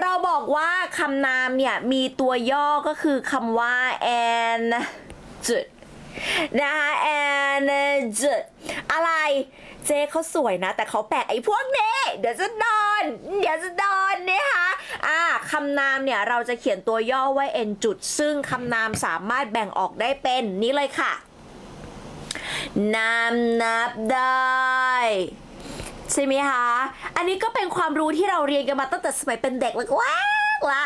เราบอกว่าคำนามเนี่ยมีตัวย่อก็คือคำว่า and จุดนะคะ and จุดอะไรเจ๊เขาสวยนะ แต่เขาแปลกไอ้พวกนี้เดี๋ยวจะโดนเดี๋ยวจะโดนนะคะอ่าคำนามเนี่ยเราจะเขียนตัวย่อไว้ n จุด ซึ่งคำนามสามารถแบ่งออกได้เป็นนี้เลยค่ะ นามนับได้ ใช่ไหมคะ อันนี้ก็เป็นความรู้ที่เราเรียนกันมาตั้งแต่สมัยเป็นเด็กแล้วว้าละ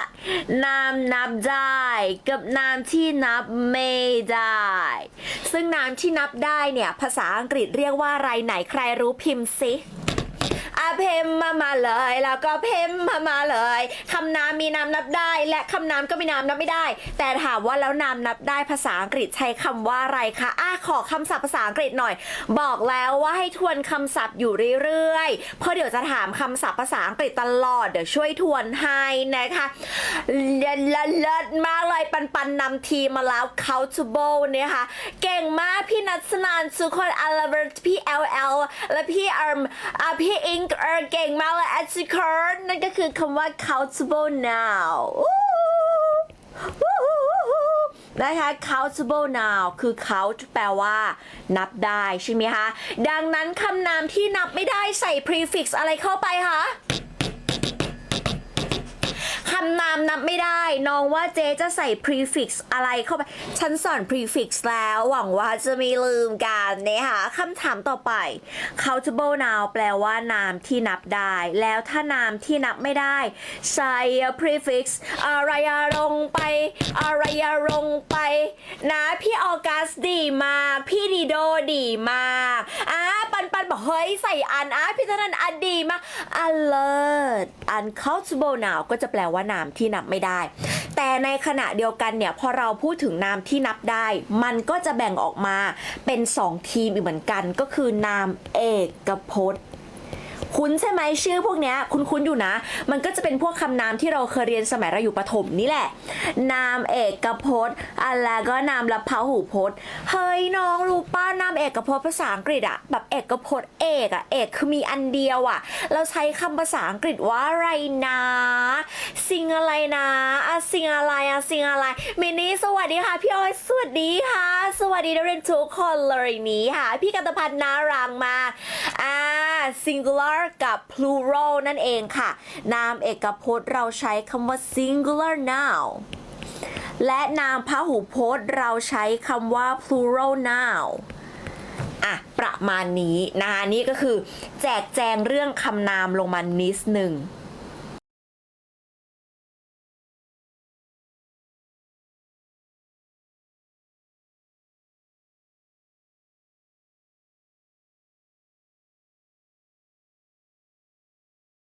นามนับได้กับนามที่นับไม่ได้ ซึ่งนามที่นับได้เนี่ย ภาษาอังกฤษเรียกว่าอะไรไหนใครรู้พิมพ์สิ อาเพมมามาเลย แล้วก็เพมมามาเลยคำนามมีนามนับได้ และคำนามก็มีนามนับไม่ได้ แต่ถามว่าแล้วนามนับได้ภาษาอังกฤษใช้คำว่าอะไรคะอะขอคำศัพท์ภาษาอังกฤษหน่อย บอกแล้วว่าให้ทวนคำศัพท์อยู่เรื่อยๆเพราะเดี๋ยวจะถามคำศัพท์ภาษาอังกฤษตลอดเดี๋ยวช่วยทวนให้นะคะเลิศเลิศมากเลยปันปันนำทีมมาแล้ว countable เนี่ยค่ะ เก่งมากพี่นัทสนานสุคนอาราเบร์ตพี่เอลเอลและพี่อาร์มพี่อิงเออเก่งมากเลยแอชิคอร์นั่นก็คือคำว่า countable now นะคะ countable now คือ count แปลว่า นับได้ใช่ไหมคะ ดังนั้นคำนามที่นับไม่ได้ใส่ prefix อะไรเข้าไปคะำนามนับไม่ได้ น้องว่าเจ๊จะใส่ prefix อะไรเข้าไป ฉันสอน prefix แล้ว หวังว่าจะไม่ลืมกันนะคะคำถามต่อไป countable noun แปลว่านามที่นับได้ แล้วถ้านามที่นับไม่ได้ ใส่ prefix อะไรอะลงไป อะไรอะลงไป นะ พี่ออกัสดีมาก พี่ดีโดดีมากอะ ปันปันบอกเฮ้ยใส่อันอะพี่ธนันอันดีมาก alert uncountable now ก็จะแปลว่านามที่นับไม่ได้ แต่ในขณะเดียวกันเนี่ยพอเราพูดถึงนามที่นับได้ มันก็จะแบ่งออกมาเป็น 2 ทีมอีกเหมือนกัน ก็คือนามเอกพจน์ คุ้นใช่ไหมชื่อพวกเนี้ยคุ้นคุ้นๆอยู่นะ มันก็จะเป็นพวกคำนามที่เราเคยเรียนสมัยเราอยู่ประถมนี่แหละ นามเอกพจน์อะไรก็นามรับพหูพจน์ เฮ้ยน้องรู้ป้านามเอกพจน์ภาษาอังกฤษอะแบบเอกพจน์เอกอะเอกคือมีอันเดียวอะเราใช้คำภาษาอังกฤษว่าอะไรนะสิ่งอะไรนะอะสิ่งอะไรอะสิ่งอะไรมินี่สวัสดีค่ะพี่ออยสวัสดีค่ะ สวัสดีนักเรียนทุกคนเลยนี้ค่ะ พี่กัตพันธ์น่ารักมากอ่า singular กับ plural นั่นเองค่ะ นามเอกพจน์เราใช้คำว่า singular noun และนามพหูพจน์เราใช้คำว่า plural noun อะ ประมาณนี้นะคะนี่ก็คือแจกแจงเรื่องคำนามลงมานิดหนึ่ง